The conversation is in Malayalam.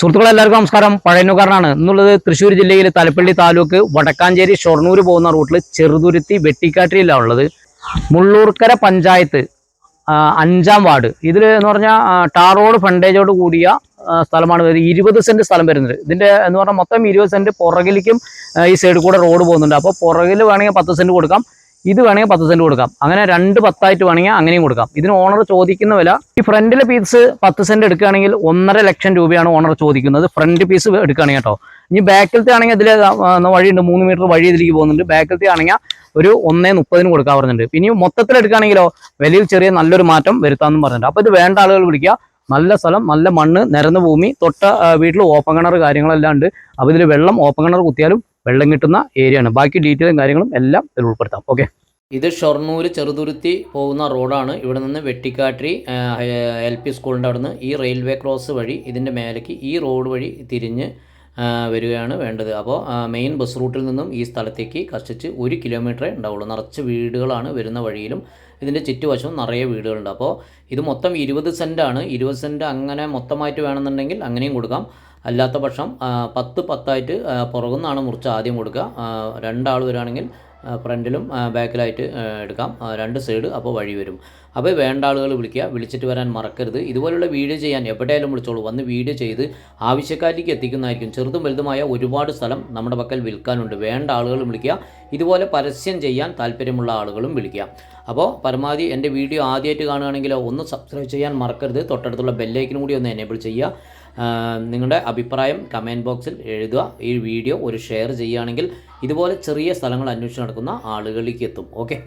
സുഹൃത്തുക്കളെ എല്ലാവർക്കും നമസ്കാരം. പഴയനുകാരനാണ് എന്നുള്ളത് തൃശ്ശൂർ ജില്ലയിൽ തലപ്പള്ളി താലൂക്ക് വടക്കാഞ്ചേരി ഷൊർണൂർ പോകുന്ന റൂട്ടിൽ ചെറുതുരുത്തി വെട്ടിക്കാട്ടിയിലാണ് ഉള്ളത്. മുള്ളൂർക്കര പഞ്ചായത്ത് അഞ്ചാം വാർഡ്. ഇതിൽ എന്ന് പറഞ്ഞാൽ ടാർ റോഡ് ഫണ്ടേജോട് കൂടിയ സ്ഥലമാണ് വരുന്നത്. ഇരുപത് സെന്റ് സ്ഥലം വരുന്നത്. ഇതിന്റെ എന്ന് പറഞ്ഞാൽ മൊത്തം ഇരുപത് സെന്റ് പുറകിലേക്കും ഈ സൈഡിൽ കൂടെ റോഡ് പോകുന്നുണ്ട്. അപ്പോൾ പുറകിൽ വേണമെങ്കിൽ പത്ത് സെന്റ് കൊടുക്കാം. ഇത് വേണമെങ്കിൽ പത്ത് സെന്റ് കൊടുക്കാം. അങ്ങനെ രണ്ട് പത്തായിട്ട് വേണമെങ്കിൽ അങ്ങനെയും കൊടുക്കാം. ഇതിന് ഓണർ ചോദിക്കുന്ന വില ഈ ഫ്രണ്ടിലെ പീസ് പത്ത് സെന്റ് എടുക്കുകയാണെങ്കിൽ ഒന്നര ലക്ഷം രൂപയാണ് ഓണർ ചോദിക്കുന്നത്. ഫ്രണ്ട് പീസ് എടുക്കുകയാണെങ്കിൽ കേട്ടോ. ഇനി ബാക്കിലത്തെ ആണെങ്കിൽ അതിൽ വഴിയുണ്ട് മൂന്ന് മീറ്റർ വഴി ഇതിലേക്ക് പോകുന്നുണ്ട്. ബാക്കിലത്തെ ആണെങ്കിൽ ഒരു ഒന്നേ മുപ്പതിന് കൊടുക്കാൻ പറഞ്ഞിട്ടുണ്ട്. ഇനി മൊത്തത്തിൽ എടുക്കുകയാണെങ്കിലോ വിലയിൽ ചെറിയ നല്ലൊരു മാറ്റം വരുത്താമെന്നും പറഞ്ഞിട്ടുണ്ട്. അപ്പോൾ ഇത് വേണ്ട ആളുകൾ വിളിക്കുക. നല്ല സ്ഥലം നല്ല മണ്ണ് നിരന്ന ഭൂമി തൊട്ട വീട്ടിൽ ഓപ്പൺ കിണർ കാര്യങ്ങളെല്ലാം ഉണ്ട്. അപ്പോൾ ഇതിൽ വെള്ളം ഓപ്പൺ കിണർ കുത്തിയാലും വെള്ളം കിട്ടുന്ന ഏരിയ ആണ്. ബാക്കി ഡീറ്റെയിലും കാര്യങ്ങളും എല്ലാം ഇതിൽ ഉൾപ്പെടുത്താം. ഓക്കെ ഇത് ഷൊർണൂർ ചെറുതുരുത്തി പോകുന്ന റോഡാണ് ഇവിടെ നിന്ന് വെട്ടിക്കാട്ടി എൽ പി സ്കൂളിന്റെ അവിടുന്ന് ഈ റെയിൽവേ ക്രോസ് വഴി ഇതിന്റെ മേലേക്ക് ഈ റോഡ് വഴി തിരിഞ്ഞ് വരികയാണ് വേണ്ടത്. അപ്പോൾ മെയിൻ ബസ് റൂട്ടിൽ നിന്നും ഈ സ്ഥലത്തേക്ക് കഷ്ടിച്ച് ഒരു കിലോമീറ്ററേ ഉണ്ടാവുള്ളൂ. നിറച്ച് വീടുകളാണ് വരുന്ന വഴിയിലും ഇതിന്റെ ചുറ്റുവശവും നിറയെ വീടുകളുണ്ട്. അപ്പോൾ ഇത് മൊത്തം ഇരുപത് സെന്റാണ് ഇരുപത് സെന്റ് അങ്ങനെ മൊത്തമായിട്ട് വേണമെന്നുണ്ടെങ്കിൽ അങ്ങനെയും കൊടുക്കാം. അല്ലാത്ത പക്ഷം പത്ത് പത്തായിട്ട് പുറകുന്നാണ് മുറിച്ച് ആദ്യം കൊടുക്കുക. രണ്ടാൾ വരികയാണെങ്കിൽ ഫ്രണ്ടിലും ബാക്കിലായിട്ട് എടുക്കാം. രണ്ട് സൈഡ് അപ്പോൾ വഴി വരും. അപ്പോൾ വേണ്ട ആളുകൾ വിളിക്കുക. വിളിച്ചിട്ട് വരാൻ മറക്കരുത്. ഇതുപോലുള്ള വീഡിയോ ചെയ്യാൻ എവിടെയായാലും വിളിച്ചോളൂ. വന്ന് വീഡിയോ ചെയ്ത് ആവശ്യക്കാരിലേക്ക് എത്തിക്കുന്നതായിരിക്കും. ചെറുതും വലുതുമായ ഒരുപാട് സ്ഥലം നമ്മുടെ പക്കൽ വിൽക്കാനുണ്ട്. വേണ്ട ആളുകൾ വിളിക്കുക. ഇതുപോലെ പരസ്യം ചെയ്യാൻ താല്പര്യമുള്ള ആളുകളും വിളിക്കുക. അപ്പോൾ പരമാവധി എന്റെ വീഡിയോ ആദ്യമായിട്ട് കാണുകയാണെങ്കിൽ ഒന്ന് സബ്സ്ക്രൈബ് ചെയ്യാൻ മറക്കരുത്. തൊട്ടടുത്തുള്ള ബെല്ലൈക്കനും കൂടി ഒന്ന് എനേബിൾ ചെയ്യുക. നിങ്ങളുടെ അഭിപ്രായം കമന്റ് ബോക്സിൽ എഴുതുക. ഈ വീഡിയോ ഒരു ഷെയർ ചെയ്യുകയാണെങ്കിൽ ഇതുപോലെ ചെറിയ സ്ഥലങ്ങൾ അന്വേഷിച്ച് നടക്കുന്ന ആളുകളിലേക്ക് എത്തും ഓക്കെ.